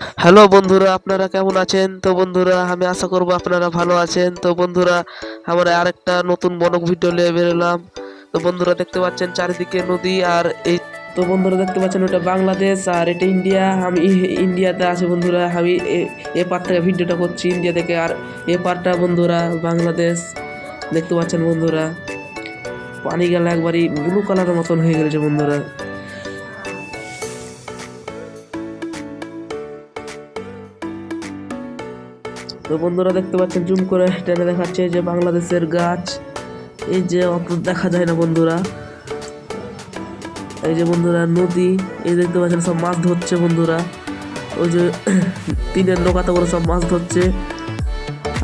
Hello বন্ধুরা, আপনারা কেমন আছেন? তো বন্ধুরা, আমি আশা করব আপনারা ভালো আছেন। তো বন্ধুরা, আমরা আরেকটা নতুন বনক ভিডিও নিয়ে বেরোলাম তো বন্ধুরা, দেখতে পাচ্ছেন চারিদিকে নদী আর এই তো বন্ধুরা, দেখতে পাচ্ছেন ওটা বাংলাদেশ আর এটা ইন্ডিয়া। আমি ইন্ডিয়াতে আছি বন্ধুরা, আমি এ- পার থেকে ভিডিওটা করছি ইন্ডিয়া থেকে। আর এ পারটা বন্ধুরা, বাংলাদেশ। দেখতে পাচ্ছেন বন্ধুরা, পানি গেল একবারই ব্লু কালারের মতন হয়ে গেছে বন্ধুরা। তো বন্ধুরা দেখতে পাচ্ছেন, জুম করে টেনে দেখাচ্ছে যে বাংলাদেশের গাছ। এই যে অত দেখা যায় না বন্ধুরা। এই যে বন্ধুরা নদী, এই দেখতে পাচ্ছেন সব মাছ ধরছে বন্ধুরা। ওই যে তিনের নৌকাতে করে সব মাছ ধরছে।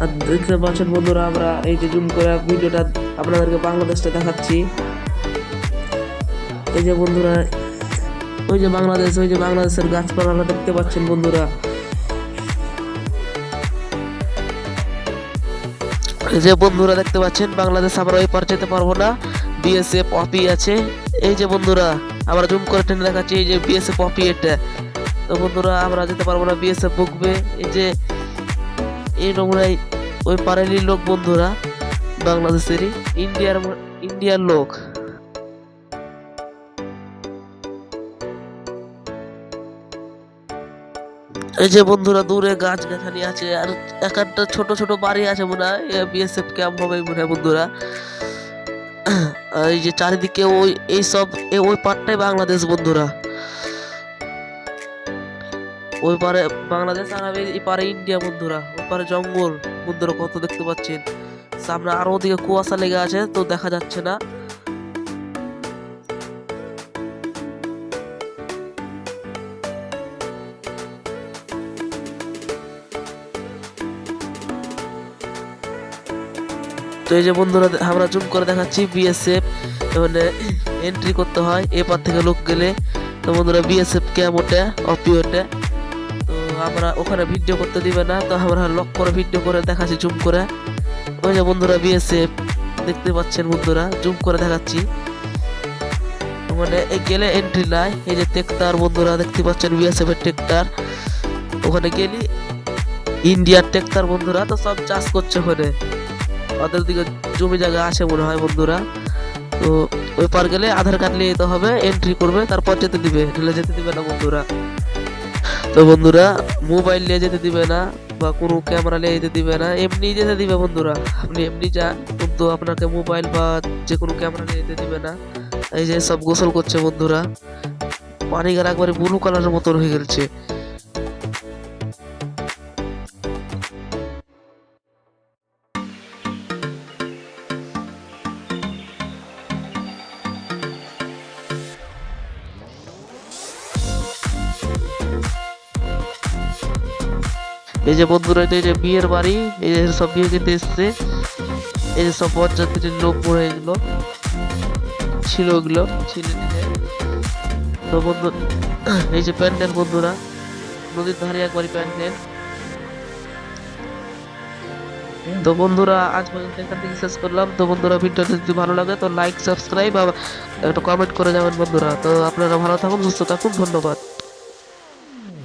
আর দেখতে পাচ্ছেন বন্ধুরা, আমরা এই যে জুম করে ভিডিওটা আপনাদেরকে বাংলাদেশটা দেখাচ্ছি। এই যে বন্ধুরা, ওই যে বাংলাদেশ, ওই যে বাংলাদেশের গাছপালা দেখতে পাচ্ছেন বন্ধুরা। যে বন্ধুরা দেখতে পাচ্ছেন, বাংলাদেশ আমরা ওই পার যেতে পারব না। বিএসএফ অপি আছে। এই যে বন্ধুরা, আমরা জুম করে টেনে দেখাচ্ছি, এই যে বিএসএফ অপি এটা। তো বন্ধুরা, আমরা যেতে পারব না বিএসএফ বুকবে। এই যে এই নোংরাই ওই পারেরই লোক বন্ধুরা, বাংলাদেশেরই, ইন্ডিয়ার ইন্ডিয়ার লোক। এই যে বন্ধুরা, দূরে গাছ গাছালি আছে আর এক একটা ছোট ছোট বাড়ি আছে মনে হয়। বিএসএফ ক্যাম্প হবে মনে হয় বন্ধুরা। এই যে চারিদিকে ওই, এই সব ওই পারটাই বাংলাদেশ বন্ধুরা। ওই পারে বাংলাদেশ আর আমি এই পারে ইন্ডিয়া বন্ধুরা। ওই পারে জঙ্গল। বন্ধুরা কত দেখতে পাচ্ছেন? সামনে আরও ওদিকে কুয়াশা লেগে আছে, তো দেখা যাচ্ছে না। তো এই যে বন্ধুরা, আমরা জুম করে দেখাচ্ছি বিএসএফ মানে এন্ট্রি করতে হয় এপার থেকে লোক গেলে। তো বন্ধুরা বিএসএফ ক্যাম্প ওটা অপি ওটা। তো আমরা ওখানে ভিডিও করতে দিবে না, তো আমরা লক করে ভিডিও করে দেখাচ্ছি জুম করে। ওই যে বন্ধুরা বিএসএফ দেখতে পাচ্ছেন বন্ধুরা জুম করে দেখাচ্ছি। মানে গেলে এন্ট্রি নাই, এই যে টেক্টার বন্ধুরা, দেখতে পাচ্ছেন বিএসএফ এর টেক্টার ওখানে গেলি ইন্ডিয়ার টেক্টার বন্ধুরা, তো সব চাষ করছে ওখানে। ওদের দিকে জমি জায়গা আছে মনে হয় বন্ধুরা, তো ওই পার গেলে আধার কার্ড নিয়ে যেতে হবে এন্ট্রি করবে, তারপর যেতে দিবে। ঢেলে যেতে দিবে না বন্ধুরা। তো বন্ধুরা মোবাইল নিয়ে যেতে দিবে না বা কোনো ক্যামেরা নিয়ে যেতে দিবে না, এমনি যেতে দিবে বন্ধুরা। আপনি এমনি যান কিন্তু আপনাকে মোবাইল বা যে কোনো ক্যামেরা নিয়ে যেতে দিবে না। এই যে সব গোসল করছে বন্ধুরা। পানি গেল একবারে ব্লু কালারের মতন হয়ে গেছে এই যে বন্ধুরা, এই যে বিয়ের বাড়ি, এই যে সব বিয়ে খেতে এসছে। এই যে সব বরযাত্রীর লোক পড়ে এগুলো, ছিল ওগুলো ছিল তো বন্ধু, এই যে প্যান্ডেল বন্ধুরা, নদীর ধারে একবারই প্যান্ডেল। তো বন্ধুরা, আজ পর্যন্ত এখান থেকে শেষ করলাম। তো বন্ধুরা, ভিডিওটা যদি ভালো লাগে, তো লাইক সাবস্ক্রাইব আর একটা কমেন্ট করে যাবেন বন্ধুরা। তো আপনারা ভালো থাকুন, সুস্থ থাকুন, ধন্যবাদ।